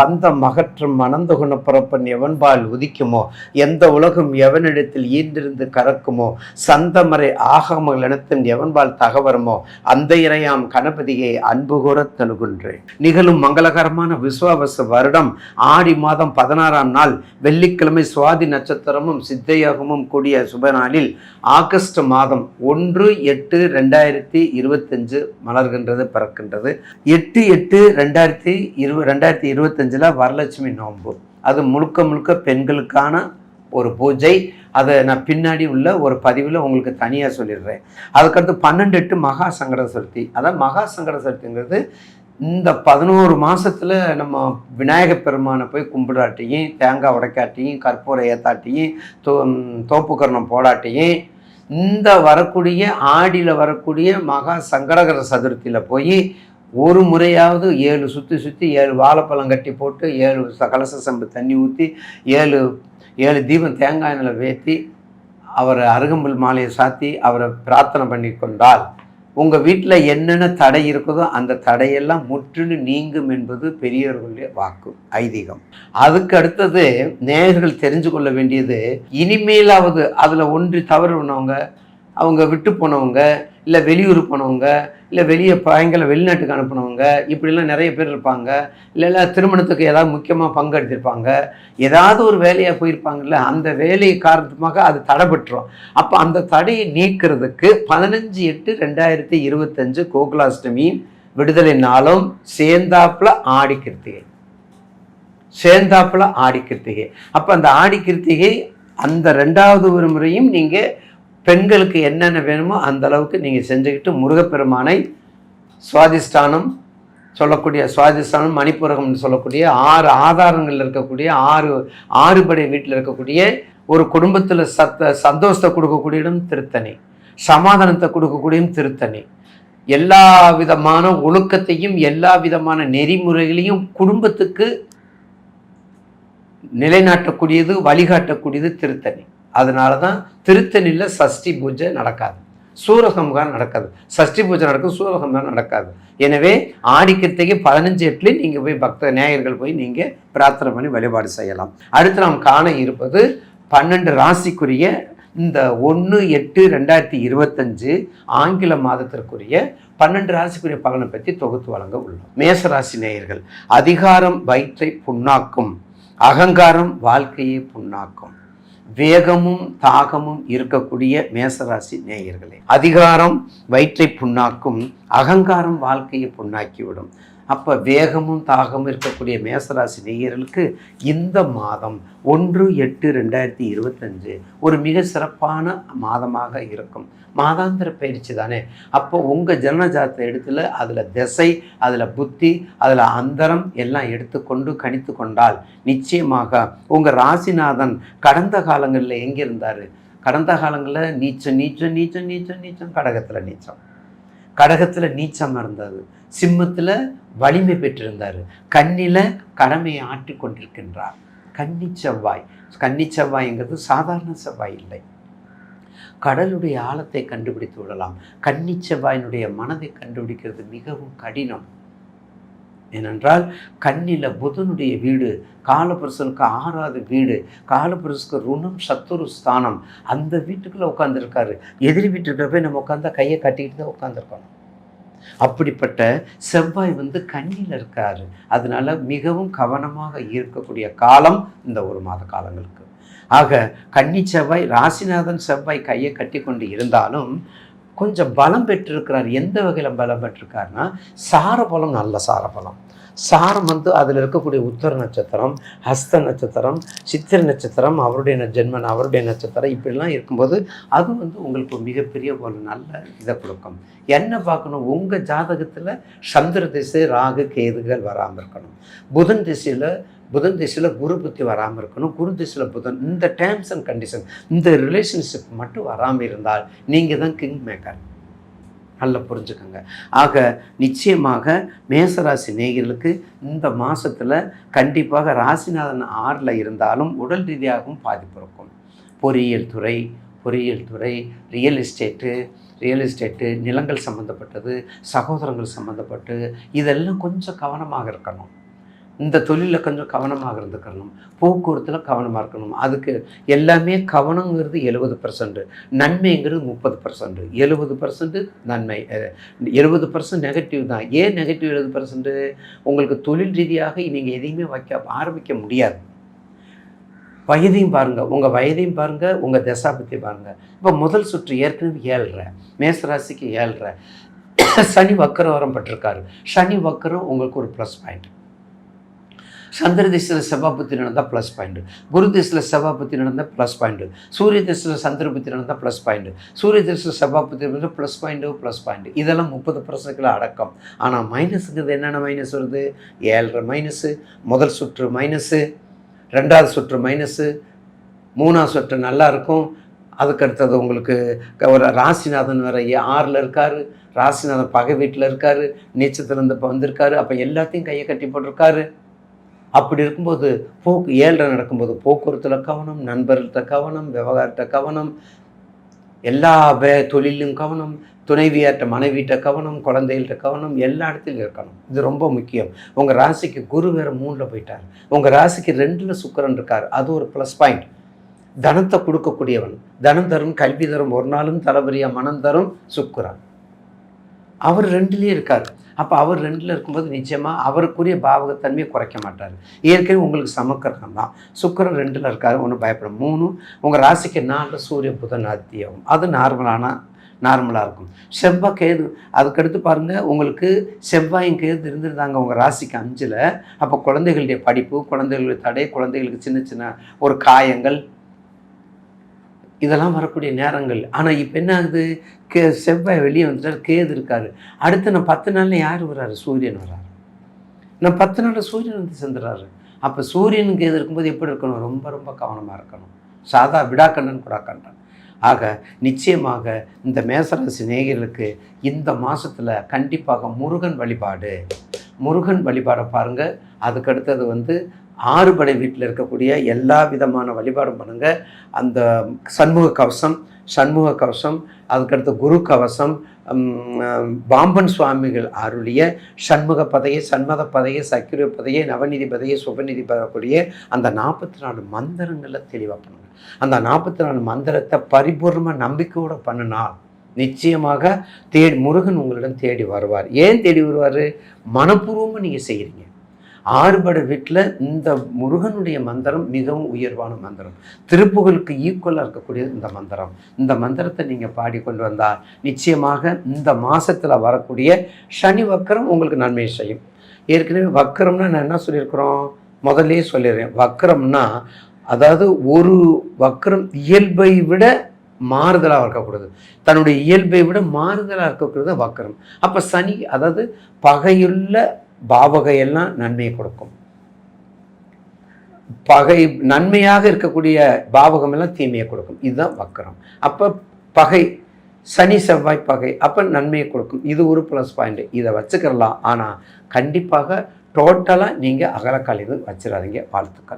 பந்தம் அகற்றும் மணந்த குணப்பிறப்பன் எவன்பால் உதிக்குமோ? எந்த உலகம் எவனிடத்தில் ஈண்டிருந்து கறக்குமோ? சந்தமறை ஆகமங்கள் இனத்தின் எவன்பால் தகவரமோ? அந்த இறையாம் கணபதியை அன்பு கூற தழுகின்றேன். நிகழும் மங்களகரமான விஸ்வாவச வருடம் ஆடி மாதம் பதினாறாம் நாள் வெள்ளிக்கிழமை சுவாதி நட்சத்திரமும் சித்தையோகமும் கூடிய சுப நாளில் ஆகஸ்ட் மாதம் ஒன்று எட்டு ரெண்டாயிரத்தி இருபத்தஞ்சு மலர்கின்றது பிறக்கின்றது. எட்டு எட்டு ரெண்டாயிரத்தி இரு ரெண்டாயிரத்தி இருபத்தஞ்சில் வரலட்சுமி நோன்பு. அது முழுக்க முழுக்க பெண்களுக்கான ஒரு பூஜை. அதை நான் பின்னாடி உள்ள ஒரு பதிவில் உங்களுக்கு தனியாக சொல்லிடுறேன். அதுக்கடுத்து பன்னெண்டு எட்டு மகா சங்கட சதுர்த்தி. அதான் மகா சங்கட சதுர்த்திங்கிறது இந்த பதினோரு மாதத்தில் நம்ம விநாயக பெருமானை போய் கும்பிடாட்டியும் தேங்காய் உடைக்காட்டியும் கற்பூர ஏத்தாட்டியும் தோ தோப்புக்கரணம் போடாட்டியும் இந்த வரக்கூடிய ஆடியில் வரக்கூடிய மகா சங்கடகர சதுர்த்தியில் போய் ஒரு முறையாவது ஏழு சுற்றி சுற்றி ஏழு வாழைப்பழம் கட்டி போட்டு ஏழு கலச சம்பு தண்ணி ஊற்றி ஏழு ஏழு தீபம் தேங்காய் நிலை வேத்தி அவரை அருகம்புல் மாலையை சாத்தி அவரை பிரார்த்தனை பண்ணி கொண்டால் உங்கள் வீட்டில் என்னென்ன தடை இருக்குதோ அந்த தடையெல்லாம் முற்றிலும் நீங்கும் என்பது பெரியவர்களுடைய வாக்கு ஐதீகம். அதுக்கு அடுத்தது நேயர்கள் தெரிஞ்சு கொள்ள வேண்டியது இனிமேலாவது அதில் ஒன்றி தவறு பண்ணவங்க அவங்க விட்டு போனவங்க இல்லை வெளியூர் போனவங்க இல்லை வெளியே பயங்கரம் வெளிநாட்டுக்கு அனுப்புனவங்க இப்படிலாம் நிறைய பேர் இருப்பாங்க. இல்லைல்ல திருமணத்துக்கு ஏதாவது முக்கியமாக பங்கெடுத்திருப்பாங்க. ஏதாவது ஒரு வேலையாக போயிருப்பாங்கல்ல அந்த வேலை காரணமாக அது தடைபட்டுரும். அப்போ அந்த தடையை நீக்கிறதுக்கு பதினஞ்சு எட்டு ரெண்டாயிரத்தி இருபத்தஞ்சு கோகுலாஷ்டமி விடுதலை நாளும் சேர்ந்தாப்புல ஆடி கிருத்திகை. சேர்ந்தாப்புல ஆடி கிருத்திகை. அப்போ அந்த ஆடி கிருத்திகை அந்த ரெண்டாவது ஒரு முறையும் நீங்கள் பெண்களுக்கு என்னென்ன வேணுமோ அந்த அளவுக்கு நீங்கள் செஞ்சுக்கிட்டு முருகப்பெருமானை சுவாதிஷ்டானம் சொல்லக்கூடிய சுவாதிஷ்டானம் மணிப்புரகம்னு சொல்லக்கூடிய ஆறு ஆதாரங்கள் இருக்கக்கூடிய ஆறு ஆறுபடை வீட்டில் இருக்கக்கூடிய ஒரு குடும்பத்தில் சத்த சந்தோஷத்தை கொடுக்கக்கூடிய இடம் திருத்தணி சமாதானத்தை கொடுக்கக்கூடியதும் திருத்தணி. எல்லா விதமான ஒழுக்கத்தையும் எல்லா விதமான நெறிமுறைகளையும் குடும்பத்துக்கு நிலைநாட்டக்கூடியது வழிகாட்டக்கூடியது திருத்தணி. அதனால தான் திருத்தணியில் சஷ்டி பூஜை நடக்காது. சூரசம்ஹாரம் நடக்காது. சஷ்டி பூஜை நடக்கும் சூரசம்ஹாரம் நடக்காது. எனவே ஆடிக்கிறதுக்கு பதினஞ்சு எட்டுலேயும் நீங்கள் போய் பக்த நேயர்கள் போய் நீங்கள் பிரார்த்தனை பண்ணி வழிபாடு செய்யலாம். அடுத்து நாம் காண இருப்பது பன்னெண்டு ராசிக்குரிய இந்த ஒன்று எட்டு ரெண்டாயிரத்தி இருபத்தஞ்சு ஆங்கில மாதத்திற்குரிய பன்னெண்டு ராசிக்குரிய பலனை பற்றி தொகுத்து வழங்க உள்ளோம். மேச ராசி நேயர்கள் அதிகாரம் வயிற்றை புண்ணாக்கும் அகங்காரம் வாழ்க்கையை புண்ணாக்கும். வேகமும் தாகமும் இருக்கக்கூடிய மேசராசி நேயர்களே அதிகாரம் வயிற்றை புண்ணாக்கும் அகங்காரம் வாழ்க்கையை புண்ணாக்கிவிடும். அப்போ வேகமும் தாகமும் இருக்கக்கூடிய மேசராசி நேயர்களுக்கு இந்த மாதம் ஒன்று எட்டு ரெண்டாயிரத்தி இருபத்தஞ்சு ஒரு மிக சிறப்பான மாதமாக இருக்கும். மாதாந்திர பயிற்சி தானே? அப்போ உங்கள் ஜனனஜாத்த இடத்துல அதில் திசை அதில் புத்தி அதில் அந்தரம் எல்லாம் எடுத்துக்கொண்டு கணித்து கொண்டால் நிச்சயமாக உங்கள் ராசிநாதன் கடந்த காலங்களில் எங்கே இருந்தார் கடந்த காலங்களில் நீச்சம் நீச்சம் நீச்சம் நீச்சம் நீச்சம் கடகத்தில் நீச்சம் கடகத்தில் நீச்சம் இருந்தது சிம்மத்தில் வலிமை பெற்றிருந்தார். கண்ணில் கடமையை ஆற்றி கொண்டிருக்கின்றார். கன்னி செவ்வாய். கன்னி செவ்வாய்ங்கிறது சாதாரண செவ்வாய் இல்லை. கடலுடைய ஆழத்தை கண்டுபிடித்து விடலாம். கன்னி செவ்வாயினுடைய மனதை கண்டுபிடிக்கிறது மிகவும் கடினம். ஏனென்றால் கண்ணில் புதனுடைய வீடு காலபுருஷனுக்கு ஆறாவது வீடு காலபுருஷனுக்கு ருணம் சத்துரு ஸ்தானம் அந்த வீட்டுக்குள்ளே உட்காந்துருக்காரு எதிரி வீட்டுக்கிட்ட போய் நம்ம உட்காந்தா கையை கட்டிக்கிட்டு தான் உட்காந்துருக்கணும் அப்படிப்பட்ட செவ்வாய் வந்து கண்ணில் இருக்காரு. அதனால மிகவும் கவனமாக இருக்கக்கூடிய காலம் இந்த ஒரு மாத காலங்களுக்கு. ஆக கன்னி செவ்வாய் ராசிநாதன் செவ்வாய் கையை கட்டி கொண்டு இருந்தாலும் கொஞ்சம் பலம் பெற்றிருக்கிறார். எந்த வகையில் பலம் பெற்றிருக்காருன்னா சாரபலம் நல்ல சாரபலம். சாரம் வந்து அதில் இருக்கக்கூடிய உத்தர நட்சத்திரம் ஹஸ்த நட்சத்திரம் சித்திர நட்சத்திரம் அவருடைய ந- ஜென்மன் அவருடைய நட்சத்திரம் இப்படிலாம் இருக்கும்போது அது வந்து உங்களுக்கு மிகப்பெரிய ஒரு நல்ல இதை கொடுக்கும். என்ன பார்க்கணும்? உங்கள் ஜாதகத்தில் சந்திர திசை ராகு கேதுகள் வராமல் இருக்கணும். புதன் திசையில் புதன் திசையில் குரு புத்தி வராமல் இருக்கணும். குரு திசையில் புதன் இந்த டேர்ம்ஸ் அண்ட் கண்டிஷன் இந்த ரிலேஷன்ஷிப் மட்டும் வராமல் இருந்தால் நீங்கள் தான் கிங் மேக்கர் நல்லா புரிஞ்சுக்கோங்க. ஆக நிச்சயமாக மேசராசி நேயர்களுக்கு இந்த மாதத்தில் கண்டிப்பாக ராசிநாதன் ஆறில் இருந்தாலும் உடல் ரீதியாகவும் பாதிப்பு இருக்கும். பொறியியல் துறை பொறியியல் துறை ரியல் எஸ்டேட்டு ரியல் எஸ்டேட்டு நிலங்கள் சம்மந்தப்பட்டது சகோதரங்கள் சம்மந்தப்பட்டு இதெல்லாம் கொஞ்சம் கவனமாக இருக்கணும். இந்த தொழிலில் கொஞ்சம் கவனமாக இருந்துக்கணும். போக்குவரத்தில் கவனமாக இருக்கணும். அதுக்கு எல்லாமே கவனங்கிறது எழுபது பர்சன்ட் நன்மைங்கிறது முப்பது பர்சன்ட் எழுபது பர்சன்ட் நன்மை எழுபது பர்சன்ட் நெகட்டிவ் தான். ஏன் நெகட்டிவ் எழுபது பர்சன்ட் உங்களுக்கு தொழில் ரீதியாக நீங்கள் எதையுமே வைக்க ஆரம்பிக்க முடியாது. வயதையும் பாருங்கள் உங்கள் வயதையும் பாருங்கள் உங்கள் தசாபத்தையும் பாருங்கள் இப்போ முதல் சுற்று ஏற்கனவே ஏழ்ற மேசராசிக்கு ஏழ்ற சனி வக்கரம் வரம் பட்டிருக்காரு. சனி வக்கரம் உங்களுக்கு ஒரு ப்ளஸ் பாயிண்ட் சந்திர திசையில் செவ்வாபத்தி நடந்தால் ப்ளஸ் பாயிண்ட் குரு திசையில் செவ்வாபத்தி நடந்தால் ப்ளஸ் பாயிண்ட் சூரிய திசையில் சந்திரபத்தி நடந்தால் ப்ளஸ் பாயிண்ட் சூரிய திசையில் செவ்வாபத்தி நடந்தால் ப்ளஸ் பாயிண்ட்டு ப்ளஸ் பாயிண்ட் இதெல்லாம் முப்பது பர்சன்ட்ல அடக்கம். ஆனால் மைனஸுங்கிறது என்னென்ன மைனஸ் வருது? ஏழரை மைனஸு முதல் சுற்று மைனஸு ரெண்டாவது சுற்று மைனஸு மூணாவது சுற்று நல்லா இருக்கும். அதுக்கு அடுத்தது உங்களுக்கு ஒரு ராசிநாதன் வேற ஆறில் இருக்கார். ராசிநாதன் பகை வீட்டில் இருக்கார். நீச்சத்துலேருந்து இப்போ வந்திருக்காரு. அப்போ எல்லாத்தையும் கையை கட்டி போட்டிருக்காரு. அப்படி இருக்கும்போது போக்கு ஏழரை நடக்கும்போது போக்குவரத்தில் கவனம் நண்பர்கள்ட்ட கவனம் விவகாரத்தை கவனம் எல்லா வே தொழிலும் கவனம் துணைவியார்ட்ட மனைவிட்ட கவனம் குழந்தைகள்கிட்ட கவனம் எல்லா இடத்துலையும் இருக்கணும். இது ரொம்ப முக்கியம். உங்கள் ராசிக்கு குரு வேறு மூணில் போயிட்டார். உங்கள் ராசிக்கு ரெண்டில் சுக்கரன் இருக்கார். அது ஒரு ப்ளஸ் பாயிண்ட் தனத்தை கொடுக்கக்கூடியவன். தனம் தரும் கல்வி தரும் ஒரு நாளும் தளபதியாக மனம் தரும் சுக்கரன். அவர் ரெண்டுலேயும் இருக்கார். அப்போ அவர் ரெண்டில் இருக்கும்போது நிச்சயமாக அவருக்குரிய பாவகத்தன்மையை குறைக்க மாட்டார். ஏற்கனவே உங்களுக்கு சமக்கிரகம் தான். சுக்கரன் ரெண்டில் இருக்காரு ஒன்றும் பயப்படும். மூணு உங்கள் ராசிக்கு நாலில் சூரிய புதன் அத்தியாகும் அது நார்மலான நார்மலாக இருக்கும். செவ்வாய் கேது அதுக்கடுத்து பாருங்கள் உங்களுக்கு செவ்வாயும் கேது இருந்திருந்தாங்க உங்கள் ராசிக்கு அஞ்சில். அப்போ குழந்தைகளுடைய படிப்பு குழந்தைகளுடைய தடை குழந்தைகளுக்கு சின்ன சின்ன ஒரு காயங்கள் இதெல்லாம் வரக்கூடிய நேரங்கள். ஆனால் இப்போ என்ன ஆகுது? கே செவ்வாய் வெளியே வந்துட்டார் கேது இருக்காரு. அடுத்து நான் பத்து நாளில் யார் வர்றாரு? சூரியன் வர்றாரு. நான் பத்து நாளில் சூரியன் வந்து சேர்ந்துடுறாரு அப்போ சூரியன் கேது இருக்கும்போது எப்படி இருக்கணும்? ரொம்ப ரொம்ப கவனமாக இருக்கணும். சாதா விடாக்கண்ணன் குடாக்கண்ணன் ஆக நிச்சயமாக இந்த மேசராசி நேயர்களுக்கு இந்த மாதத்தில் கண்டிப்பாக முருகன் வழிபாடு. முருகன் வழிபாடை பாருங்கள் அதுக்கடுத்தது வந்து ஆறுபடை வீட்டில் இருக்கக்கூடிய எல்லா விதமான வழிபாடும் பண்ணுங்கள் அந்த சண்முக கவசம் சண்முக கவசம் அதுக்கடுத்து குரு கவசம் பாம்பன் சுவாமிகள் அருளிய சண்முக பதையை சண்மத பதையை சக்கிர பதையை நவநிதி பதையை சுபநிதி பதக்கூடிய அந்த நாற்பத்தி நாலு மந்திரங்களை தெளிவாக பண்ணுங்க. அந்த நாற்பத்தி நாலு மந்திரத்தை பரிபூர்ணமாக நம்பிக்கையோடு பண்ணினால் நிச்சயமாக தேடி முருகன் உங்களிடம் தேடி வருவார். ஏன் தேடி வருவார்? மனப்பூர்வமாக நீங்கள் செய்கிறீங்க ஆறுபட வீட்டில் இந்த முருகனுடைய மந்திரம் மிகவும் உயர்வான மந்திரம். திருப்புகளுக்கு ஈக்குவலாக இருக்கக்கூடிய இந்த மந்திரம். இந்த மந்திரத்தை நீங்கள் பாடிக்கொண்டு வந்தால் நிச்சயமாக இந்த மாதத்தில் வரக்கூடிய சனி வக்கரம் உங்களுக்கு நன்மை செய்யும். ஏற்கனவே வக்கரம்னா நான் என்ன சொல்லியிருக்கிறோம்? முதல்லே சொல்லிடுறேன். வக்கரம்னா அதாவது ஒரு வக்கரம் இயல்பை விட மாறுதலாக இருக்கக்கூடாது. தன்னுடைய இயல்பை விட மாறுதலாக இருக்கக்கூடாது வக்கரம். அப்போ சனி அதாவது பகையுள்ள பாவகையெல்லாம் நன்மையை கொடுக்கும். பகை நன்மையாக இருக்கக்கூடிய பாவகம் எல்லாம் தீமையை கொடுக்கும். இதுதான் வக்கரம். அப்போ பகை சனி செவ்வாய் பகை அப்போ நன்மையை கொடுக்கும். இது ஒரு ப்ளஸ் பாயிண்ட் இதை வச்சுக்கிறலாம். ஆனால் கண்டிப்பாக டோட்டலாக நீங்கள் அகலக்கால் இது வச்சிடாதீங்க வாழ்த்துக்கள்.